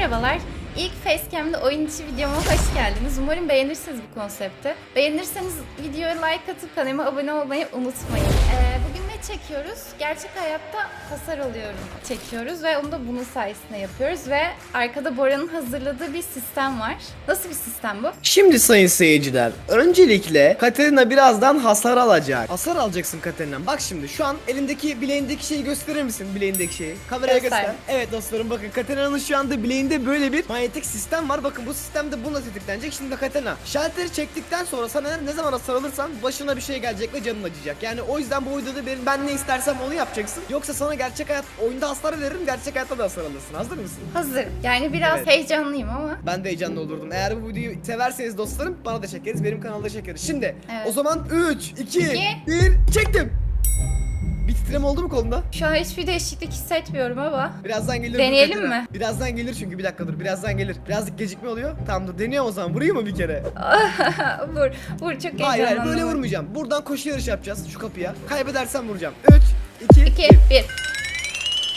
Merhabalar. İlk Facecam'de oyun içi videoma hoş geldiniz. Umarım beğenirsiniz bu konsepti. Beğenirseniz videoya like atıp kanalıma abone olmayı unutmayın. Ee, çekiyoruz? Gerçek hayatta hasar alıyorum çekiyoruz ve onu da bunun sayesinde yapıyoruz ve arkada Bora'nın hazırladığı bir sistem var. Nasıl bir sistem bu? Şimdi sayın seyirciler, öncelikle Katerina birazdan hasar alacak. Hasar alacaksın Katerina. Bak şimdi şu an elindeki bileğindeki şeyi gösterir misin bileğindeki şeyi? Kameraya Göster. göster. Evet dostlarım bakın Katerina'nın şu anda bileğinde böyle bir manyetik sistem var. Bakın bu sistemde bununla tetiklenecek. Şimdi Katerina şalteri çektikten sonra sana ne zaman hasar alırsan başına bir şey gelecek ve canın acıyacak. Yani o yüzden bu videoda benim ben ne istersem onu yapacaksın. Yoksa sana gerçek hayat oyunda hasar veririm, gerçek hayatta da hasar alırsın. Hazır mısın? Hazır. Yani biraz Evet. heyecanlıyım ama. Ben de heyecanlı olurdum. Eğer bu videoyu severseniz dostlarım bana da çekeriz. Benim kanalda çekeriz. Şimdi Evet. o zaman 3, 2, İki. 1 çektim. Bir titreme oldu mu kolunda? Şu an hiçbir değişiklik hissetmiyorum ama. Birazdan gelir. Deneyelim mi? Birazdan gelir çünkü bir dakika dur. Birazdan gelir. Birazcık gecikme oluyor. Tamam dur deniyorum o zaman. Vurayım mı bir kere? vur, vur çok heyecanlandım. Hayır hayır böyle vurmayacağım. Buradan koşu yarış yapacağız şu kapıya. Kaybedersem vuracağım. 3, 2, 2, 1.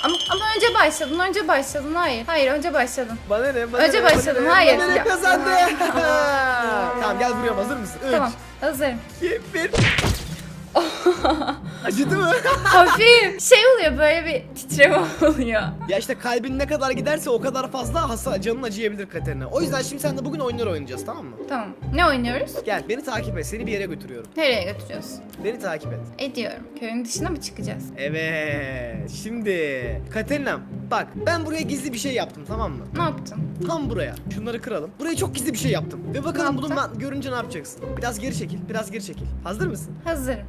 Ama, ama önce başladın, önce başladın. Hayır, hayır önce başladın. Bana ne? Bana Önce ne, bana başladım, ne, hayır. Bana ne kazandı? tamam gel vuruyorum hazır mısın? 3, Tamam, hazırım. 2, 1. Acıdı mı? Hafif. Şey oluyor böyle bir titreme oluyor. Ya işte kalbin ne kadar giderse o kadar fazla hasar canın acıyabilir Katerina. O yüzden şimdi sen de bugün oyunlar oynayacağız tamam mı? Tamam. Ne oynuyoruz? Gel beni takip et. Seni bir yere götürüyorum. Nereye götürüyorsun? Beni takip et. Ediyorum. Köyün dışına mı çıkacağız? Evet. Şimdi Katerina bak ben buraya gizli bir şey yaptım tamam mı? Ne yaptın? Tam buraya. Şunları kıralım. Buraya çok gizli bir şey yaptım. Ve bakalım bunu ben görünce ne yapacaksın? Biraz geri çekil. Biraz geri çekil. Hazır mısın? Hazırım.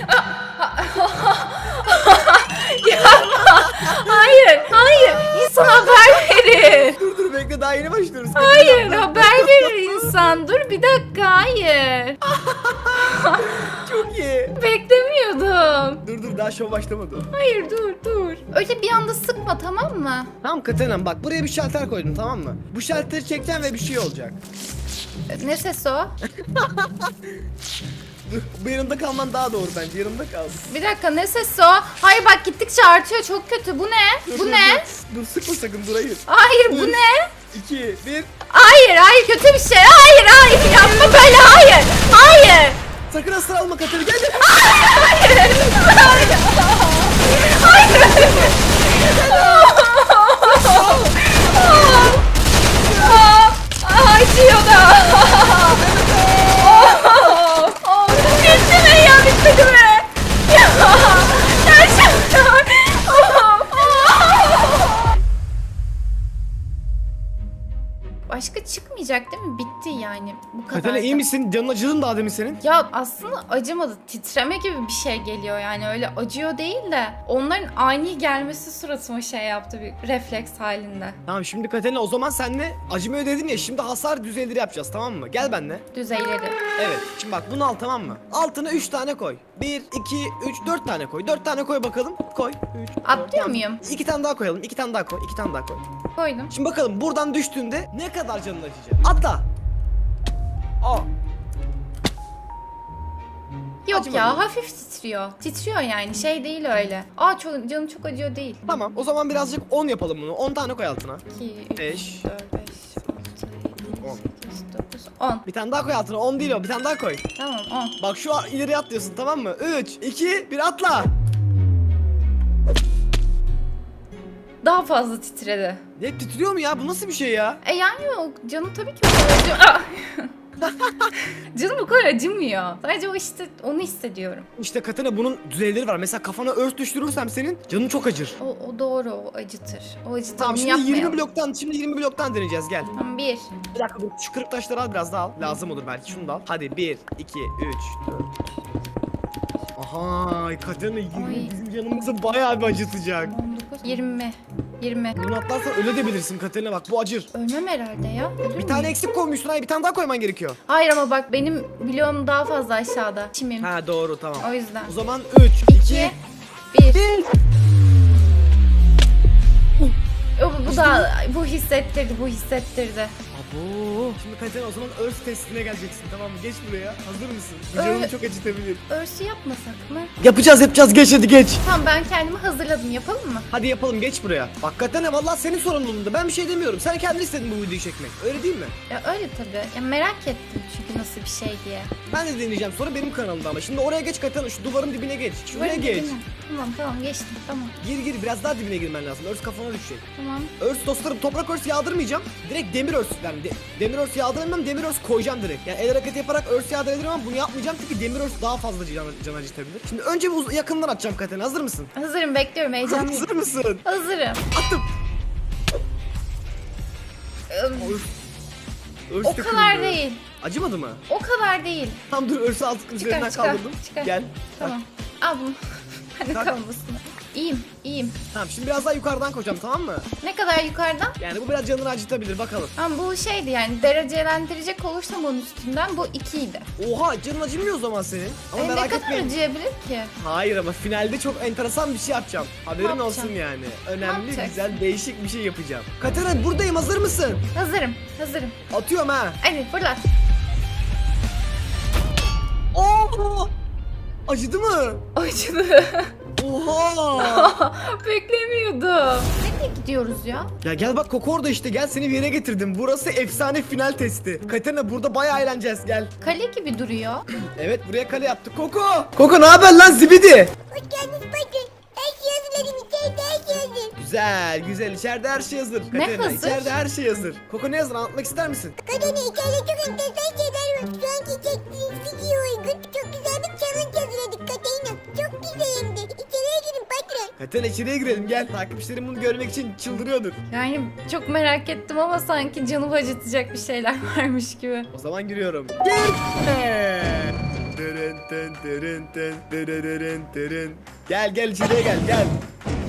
Yapma. Hayır, hayır. İnsan haber verir. Dur dur bekle daha yeni başlıyoruz. Hayır, haber verir insan. Dur bir dakika, hayır. Çok iyi. Beklemiyordum. Dur dur daha şov başlamadı. Hayır dur dur. Öyle bir anda sıkma tamam mı? Tamam Katerina bak buraya bir şalter koydum tamam mı? Bu şalteri çekeceğim ve bir şey olacak. Ne ses o? Bu yanımda kalman daha doğru bence. Yanımda kal. Bir dakika ne sesi o? Hayır bak gittikçe artıyor çok kötü. Bu ne? Bu ne? Dur, sıkma sakın dur hayır. Hayır bu ne? 2, 1. Hayır hayır kötü bir şey. Hayır hayır yapma böyle hayır. Hayır. Sakın hasar alma Katerina gel Başka çıkmayacak değil mi? Bitti yani. Bu kadar. Katerina iyi misin? Canın acıdı mı daha demin senin? Ya aslında acımadı. Titreme gibi bir şey geliyor yani. Öyle acıyor değil de onların ani gelmesi suratıma şey yaptı bir refleks halinde. Tamam şimdi Katerina o zaman senle acımıyor dedin ya şimdi hasar düzeyleri yapacağız tamam mı? Gel benimle. Düzeyleri. Evet. Şimdi bak bunu al tamam mı? Altına 3 tane koy. 1, 2, 3, 4 tane koy. 4 tane koy bakalım. Koy. 3, Atlıyor muyum? 2 tane daha koyalım. 2 tane daha koy. 2 tane daha koy. Koydum. Şimdi bakalım buradan düştüğünde ne kadar canın acıyacak? Atla. Aa. Yok Acımadı ya mı? hafif titriyor. Titriyor yani şey değil öyle. Aa çok, canım çok acıyor değil. Tamam o zaman birazcık 10 yapalım bunu. 10 tane koy altına. 2, 3, Beş. 4, 5, 6, 7, On. 8, 9, 10. Bir tane daha koy altına. 10 değil o. Bir tane daha koy. Tamam 10. Bak şu an ileri atlıyorsun tamam mı? 3, 2, 1 atla. Daha fazla titredi. Ne titriyor mu ya? Bu nasıl bir şey ya? E yani yok canım tabii ki o kadar acıyor. Ah! canım o kadar acımıyor. Sadece o işte onu hissediyorum. İşte Katana bunun düzeyleri var. Mesela kafana örs düşürürsem senin canın çok acır. O, o doğru o acıtır. O acıtır. Tamam şimdi 20 yapmayalım. bloktan şimdi 20 bloktan deneyeceğiz gel. Tamam bir. Bir dakika dur şu kırık taşları al biraz daha al. Lazım olur belki şunu da al. Hadi 1, 2, 3, 4. Aha Katana 20 Ay. bizim canımızı bayağı bir acıtacak. 19, 20. 20. Bunu atlarsan öyle de bilirsin Katana bak bu acır. Ölmem herhalde ya. Ölür Bir tane eksik koymuşsun hayır bir tane daha koyman gerekiyor. Hayır ama bak benim bloğum daha fazla aşağıda. Çimim. Ha doğru tamam. O yüzden. O zaman 3, 2, 2, 1. 1. Bu, bu da bu hissettirdi, bu hissettirdi. Abo. Şimdi Katerina o zaman örs testine geleceksin tamam mı? Geç buraya. Hazır mısın? Bu Öyle- çok acıtabilir. Örsü yapmasak mı? Yapacağız yapacağız geç hadi geç. Tamam ben kendimi hazırladım. Yapalım mı? Hadi yapalım geç buraya. Bak Katerina vallahi senin sorumluluğunda. Ben bir şey demiyorum. Sen kendin istedin bu videoyu çekmek. Öyle değil mi? Ya öyle tabii. Ya merak ettim çünkü nasıl bir şey diye. Ben de deneyeceğim sonra benim kanalımda ama. Şimdi oraya geç Katerina şu duvarın dibine geç. Şuraya Varın geç. dibine. Tamam tamam geçtim tamam. Gir gir biraz daha dibine girmen lazım. Örs kafana düşecek. Tamam. Örs dostlarım toprak örs yağdırmayacağım. Direkt demir örs yani de- demir örs yağdıramam demir örs koyacağım direkt. Yani el hareketi yaparak örs yağdırabilirim ama bunu yapmayacağım çünkü demir örs daha fazla can, can acıtabilir. Şimdi önce bir yakından atacağım Katerina hazır mısın? Hazırım bekliyorum heyecanlıyım. hazır mısın? Hazırım. Attım. Örs. Örs O kadar kırıldı. değil. Acımadı mı? O kadar değil. Tam dur örsü alt üzerinden çıkar, kaldırdım. çıkar. Gel. Tamam. Al bunu. Hadi kalmasın. İyiyim, iyiyim. Tamam şimdi biraz daha yukarıdan koyacağım tamam mı? Ne kadar yukarıdan? Yani bu biraz canını acıtabilir bakalım. Ama bu şeydi yani derecelendirecek olursam onun üstünden bu 2 idi. Oha canın acımıyor o zaman senin. Ama E, ne merak kadar etmeyin. acıyabilir ki? Hayır ama finalde çok enteresan bir şey yapacağım. Haberin Ne olsun yani. Önemli, yapacaksın? güzel, değişik bir şey yapacağım. Katerina buradayım hazır mısın? Hazırım, hazırım. Atıyorum ha. Hadi fırlat. Oo! Acıdı mı? Acıdı. Oha! Beklemiyordum. Nereye gidiyoruz ya? ya gel bak Koko orada işte gel seni bir yere getirdim. Burası efsane final testi. Katerina burada bayağı eğleneceğiz gel. Kale gibi duruyor. Evet buraya kale yaptık. Koko! Koko ne haber lan zibidi? Hoş geldiniz patron. Her şey hazırladım. İçeride her şey hazır. Güzel güzel içeride her şey hazır. Ne Katerina, hazır? İçeride her şey hazır. Koko ne hazır anlatmak ister misin? Kadını içeride çok enteresan şeyler var. Şu anki çektiğiniz uygun çok güzel Katerina içeriye girelim gel. Takipçilerim bunu görmek için çıldırıyordur. Yani çok merak ettim ama sanki canımı acıtacak bir şeyler varmış gibi. O zaman giriyorum. Gir. Dırın tın dırın tın dırırırın dırın. Gel gel içeriye gel gel.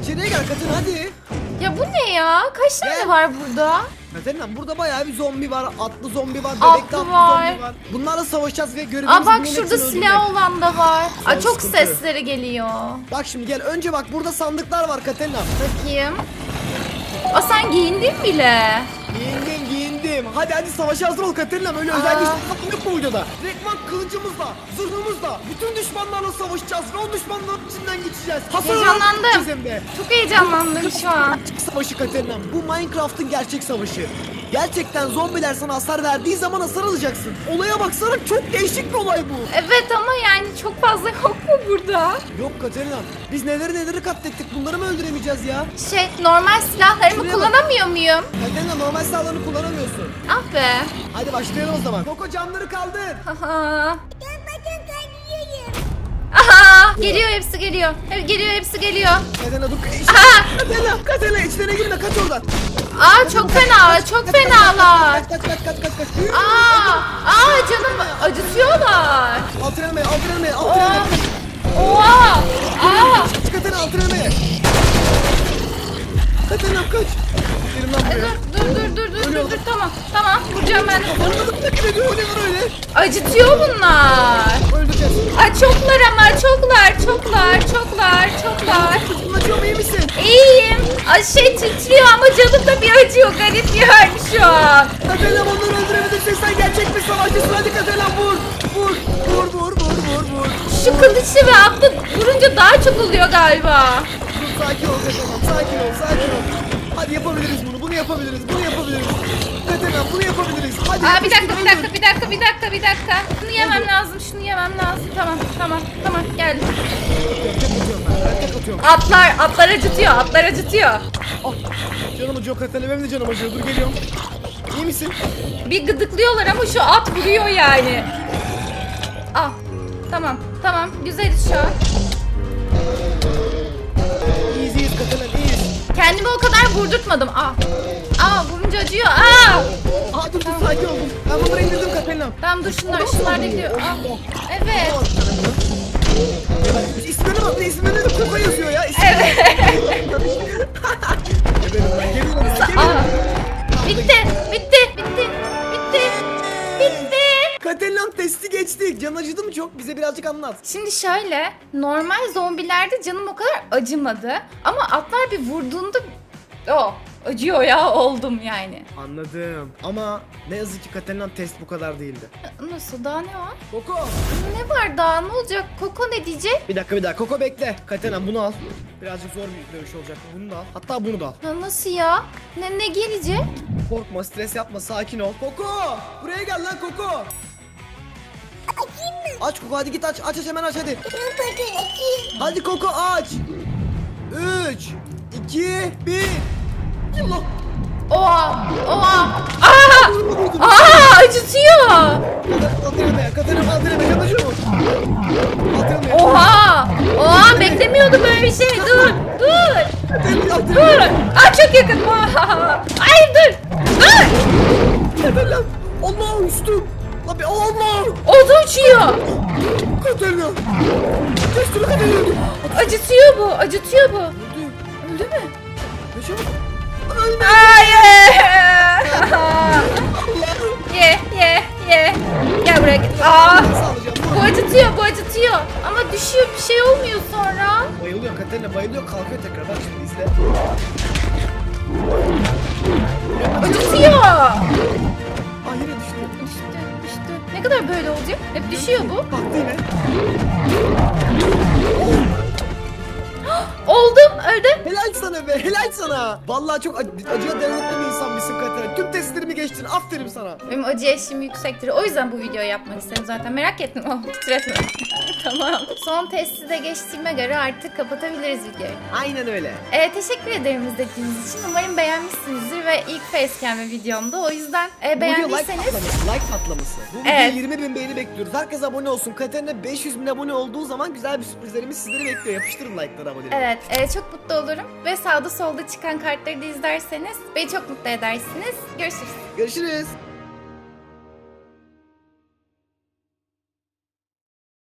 İçeriye gel Katerina hadi. Ya bu ne ya? Kaç tane Gel. var burada? Katerina burada bayağı bir zombi var. Atlı zombi var. Atlı Bebekli atlı var. zombi var. Bunlarla savaşacağız ve görevimiz Aa bak şurada silah öldürmek. olan da var. Aa çok sıkıntı. sesleri geliyor. Bak şimdi gel önce bak burada sandıklar var Katerina. Bakayım. Aa sen giyindin bile. Giyindim giyindim. Hadi hadi savaşa hazır ol Katerina. Öyle özel güçlü takım yok bu videoda. Direktman kılıcımızla, zırhımızla bütün düşmanlarla savaşacağız. Ve o düşmanların içinden geçeceğiz. Hasar Heyecanlandım. Çok heyecanlandım şu an. Savaşı Katerina. Bu Minecraft'ın gerçek savaşı. Gerçekten zombiler sana hasar verdiği zaman hasar alacaksın. Olaya baksana çok değişik bir olay bu. Evet ama yani çok fazla yok mu burada? Yok Katerina. Biz neleri neleri katlettik. Bunları mı öldüremeyeceğiz ya? Şey normal silahlarımı Şuraya bak. kullanamıyor muyum? Katerina normal silahlarını kullanamıyorsun. Ah be. Hadi başlayalım o zaman. Koko camları kaldır. Aha. Aha. Geliyor hepsi geliyor. Hep geliyor hepsi geliyor. Katerina dur. Aha. Katerina, Katerina içlerine girme kaç oradan. Aa çok fena. Çok fenalar. Kaç kaç kaç kaç kaç. Aa. Aa canım acıtıyorlar. Altın elmeye, altın elmeye, altın elmeye. Oha. Aa. Kaç Katerina altın elmeye. Katerina kaç. Girin lan buraya. Dur dur dur dur dur dur tamam tamam vuracağım ben. Anladık ne gibi o ne var öyle. Acıtıyor bunlar. Öldüreceğiz. Ay çoklar ama çoklar çoklar çoklar çoklar. Acıyor mu iyi misin? İyiyim. Ay şey titriyor ama canım da bir acıyor garip yani şu an. Katerina onları öldürebilirsin sen gerçek bir savaşçısın hadi Katerina vur. Vur. Vur vur vur vur vur. Şu kılıçlı ve atlı vurunca daha çok oluyor galiba. Dur sakin ol Katerina sakin ol sakin ol. Hadi yapabiliriz bunu bunu yapabiliriz bunu yapabiliriz. Katerina bunu yapabiliriz. Hadi. Aa bir dakika bir dakika bir dakika bir dakika bir dakika. Şunu yemem lazım şunu yemem lazım. Tamam tamam tamam geldim. Atlar atlar acıtıyor atlar acıtıyor. Ah, canım acıyor Katerina benim de canım acıyor. Dur geliyorum. İyi misin? Bir gıdıklıyorlar ama şu at vuruyor yani. Ah tamam tamam güzeliz şu an. İyiyiz iyiyiz. Kendimi o kadar vurdurtmadım. Aa. Aa vurunca acıyor. Aa. Aa dur dur sakin ol. Ben bunları indirdim Katerina. Tamam dur şunlar şunlar da gidiyor. Aa. Evet. İsmine bak ne isminde de Koko yazıyor ya. İsmine. Evet. Ben geliyorum. Bitti. Can acıdı mı çok? Bize birazcık anlat. Şimdi şöyle normal zombilerde canım o kadar acımadı ama atlar bir vurduğunda o acıyor ya oldum yani. Anladım. Ama ne yazık ki Katerina'nın test bu kadar değildi. Nasıl daha ne var? Koko. Ne var daha ne olacak? Koko ne diyecek? Bir dakika bir dakika. Koko bekle. Katerina bunu al. Birazcık zor bir dövüş olacak. Bunu da al. Hatta bunu da al. Ya nasıl ya? Ne, ne gelecek? Korkma, stres yapma, sakin ol. Koko! Buraya gel lan Koko! Açayım mı? Aç Koko hadi git aç. Aç aç hemen aç hadi. Açayım. Hadi Koko aç. 3 2 1 Allah! Oha! Oha! Aa! Aa! Acıtıyor! Katerina. Oha! Oha! Beklemiyordum böyle bir şey. Dur! Dur! Dur! Aa çok yakın. Hayır dur! Dur! Allah üstüm. Lan bir Allah! Oldu uçuyor. Katerina. Geçti Katerina. Acıtıyor bu. Acıtıyor bu. Öldü. Öldü mü? Yaşa bak. Hayır! ye ye ye. Gel buraya git. Aa! Bu acıtıyor, bu acıtıyor. Ama düşüyor, bir şey olmuyor sonra. Bayılıyor Katerina bayılıyor kalkıyor tekrar bak şimdi izle. Acıtıyor. Aa yine. Düştü, düştü. Ne kadar böyle olacak? Hep düşüyor bu. Yine. Oldum, sana be helal sana. Vallahi çok ac- acıya dayanıklı bir insan misin Katerina. Tüm testlerimi geçtin aferin sana. Benim acı eşiğim yüksektir. O yüzden bu videoyu yapmak istedim zaten. Merak ettim ama titretme. tamam. Son testi de geçtiğime göre artık kapatabiliriz videoyu. Aynen öyle. Ee, teşekkür ederim izlediğiniz için. Umarım beğenmişsinizdir ve ilk facecam'e videomdu. O yüzden e, Bu video like beğendiyseniz... patlaması, like patlaması. Bu Evet. videoya 20 bin beğeni bekliyoruz. Herkes abone olsun. Katerina 500 bin abone olduğu zaman güzel bir sürprizlerimiz sizleri bekliyor. Yapıştırın like'ları aboneleri. Evet, e, çok mutlu olurum. Ve sağda solda çıkan kartları da izlerseniz beni çok mutlu edersiniz. Görüşürüz. Görüşürüz.